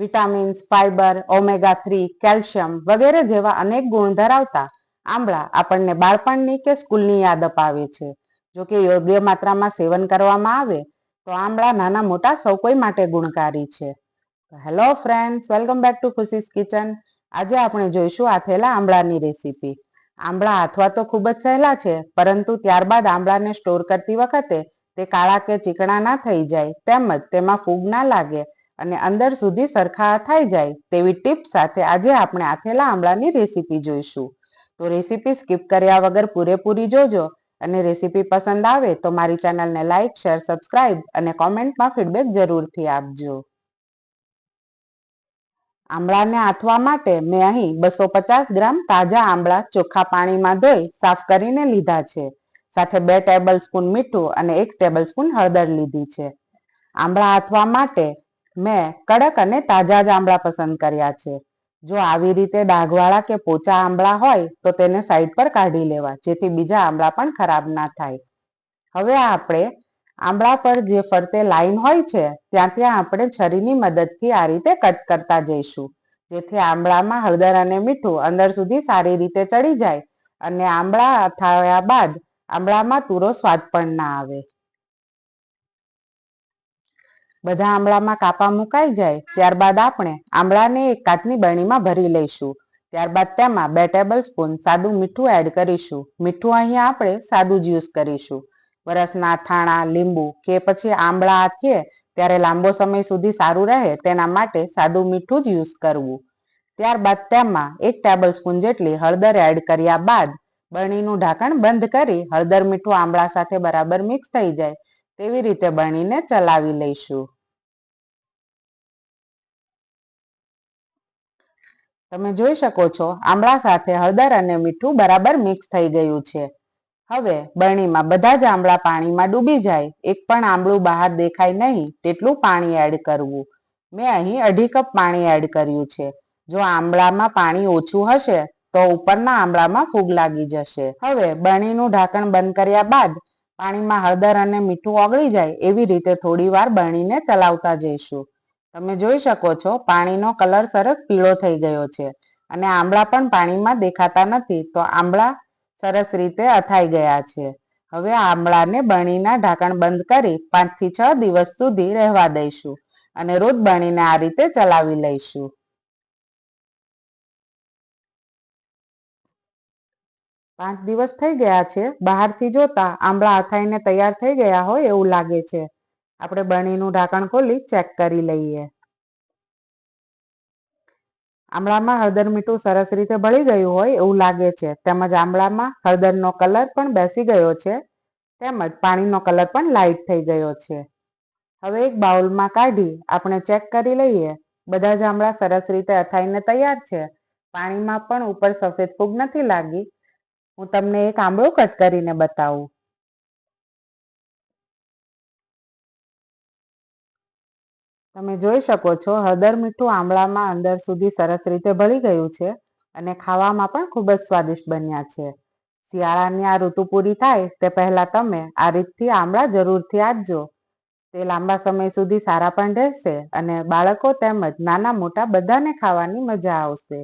Vitamins fibre omega three, calcium વગેરે જેવા અનેક ગુણ ધરાવતા આંબળા આપણને બાળપણની કે સ્કૂલની યાદ અપાવે છે. જો કે યોગ્ય માત્રામાં સેવન કરવામાં આવે, તો આંબળા નાના મોટા સૌ કોઈ માટે ગુણકારી છે. Hello friends, welcome back to Khushi's Kitchen. આજે આપણે જોઈશું આથેલા આંબળાની રેસીપી. આંબળા આથવા તો ખૂબ જ સહેલા છે, પરંતુ ત્યારબાદ આંબળાને સ્ટોર કરતી વખતે તે કાળા કે ચીકણા ના થઈ જાય, તેમજ તેમાં ફૂગ ના લાગે અને અંદર સુધી સરખા થઈ જાય તેવી ટીપ સાથે આજે આપણે આથેલા આમળાની રેસીપી જોઈશું. તો રેસીપી સ્કીપ કર્યા વગર પૂરેપૂરી જોજો અને રેસીપી પસંદ આવે તો મારી ચેનલને લાઇક શેર, સબસ્ક્રાઇબ અને કોમેન્ટમાં ફીડબેક જરૂરથી આપજો. આમળાને આથવા માટે મેં અહીં બસો પચાસ ગ્રામ તાજા આમળા ચોખ્ખા પાણીમાં ધોઈ સાફ કરીને લીધા છે. સાથે બે ટેબલ સ્પૂન મીઠું અને એક ટેબલ સ્પૂન હળદર લીધી છે. આમળા આથવા માટે મેં કડક અને તાજા જ આંબળા પસંદ કર્યા છે. જો આવી રીતે ડાઘવાળા કે પોચા આંબળા હોય, તો તેને સાઈડ પર કાઢી લેવા, જેથી બીજા આંબળા પણ ખરાબ ના થાય. હવે આપણે આંબળા પર જે ફરતે લાઈન હોય છે, ત્યાં ત્યાં આપણે છરીની મદદથી આ રીતે કટ કરતા જઈશું, જેથી આંબળામાં હળદર અને મીઠું અંદર સુધી સારી રીતે ચડી જાય અને આંબળા અથાવ્યા બાદ આંબળામાં તુરો સ્વાદ પણ ના આવે. બધા આંબળામાં કાપા મુકાઈ જાય, ત્યારબાદ આપણે આંબળાને એક કાચની બરણીમાં ભરી લઈશું. ત્યારબાદ તેમાં બે ટેબલ સ્પૂન સાદું મીઠું એડ કરીશું. મીઠું અહીંયા આપણે સાદું જ યુઝ કરીશું. વરસના થાણા, લીંબુ કે પછી આંબળા આથીએ ત્યારે લાંબો સમય સુધી સારું રહે તેના માટે સાદું મીઠું જ યુઝ કરવું. ત્યારબાદ તેમાં એક ટેબલ સ્પૂન જેટલી હળદર એડ કર્યા બાદ બરણીનું ઢાંકણ બંધ કરી હળદર મીઠું આંબળા સાથે બરાબર મિક્સ થઈ જાય. તેવી રીતે બનીને ચલાવી લઈશું. તમે જોઈ શકો છો આંબળા સાથે હળદર અને મીઠું બરાબર મિક્સ થઈ ગયું છે. હવે બરણીમાં બધા જ આંબળા પાણીમાં ડૂબી જાય, એક પણ આંબળું બહાર દેખાય નહીં, તેટલું પાણી એડ કરવું. મેં અહીં અઢી કપ પાણી એડ કર્યું છે. જો આંબળામાં પાણી ઓછું હશે, તો ઉપરના આંબળામાં ફૂગ લાગી જશે. હવે બરણીનું ઢાંકણ બંધ કર્યા બાદ પાણીમાં હળદર અને મીઠું ઓગળી જાય એવી રીતે થોડી વાર બરણીને ચલાવતા જઈશું. તમે જોઈ શકો છો પાણીનો કલર સરસ પીળો થઈ ગયો છે અને આંબળા પણ પાણીમાં દેખાતા નથી તો આંબળા સરસ રીતે અથાઈ ગયા છે. હવે આંબળાને બણીના ઢાંકણ બંધ કરી પાંચથી છ દિવસ સુધી રહેવા દઈશું અને રોજ બણીને આ રીતે ચલાવી લઈશું. પાંચ દિવસ થઈ ગયા છે. બહારથી જોતા આંબળા અથાઈને તૈયાર થઈ ગયા હોય એવું લાગે છે. આપણે બરણીનું ઢાંકણ ખોલી ચેક કરી લઈએ. આંબળામાં હળદર મીઠું સરસ રીતે ભળી ગયું હોય એવું લાગે છે. તેમજ આંબળામાં હળદરનો કલર પણ બેસી ગયો છે. તેમજ પાણીનો કલર પણ લાઇટ થઈ ગયો છે. હવે એક બાઉલમાં કાઢી આપણે ચેક કરી લઈએ. બધા જ આંબળા સરસ રીતે અથાઈને તૈયાર છે. પાણીમાં પણ ઉપર સફેદ ફૂગ નથી લાગી. હું તમને એક આંબળો કટ કરીને બતાવું. તમે જોઈ શકો છો, હળદર મીઠું આંબળામાં અંદર સુધી સરસ રીતે ભળી ગયું છે અને ખાવામાં પણ ખૂબ જ સ્વાદિષ્ટ બન્યા છે. શિયાળાની આ ઋતુ પૂરી થાય તે પહેલા તમે આ રીતથી આંબળા જરૂરથી આપજો તે લાંબા સમય સુધી સારા પણ રહેશે અને બાળકો તેમજ નાના મોટા બધાને ખાવાની મજા આવશે.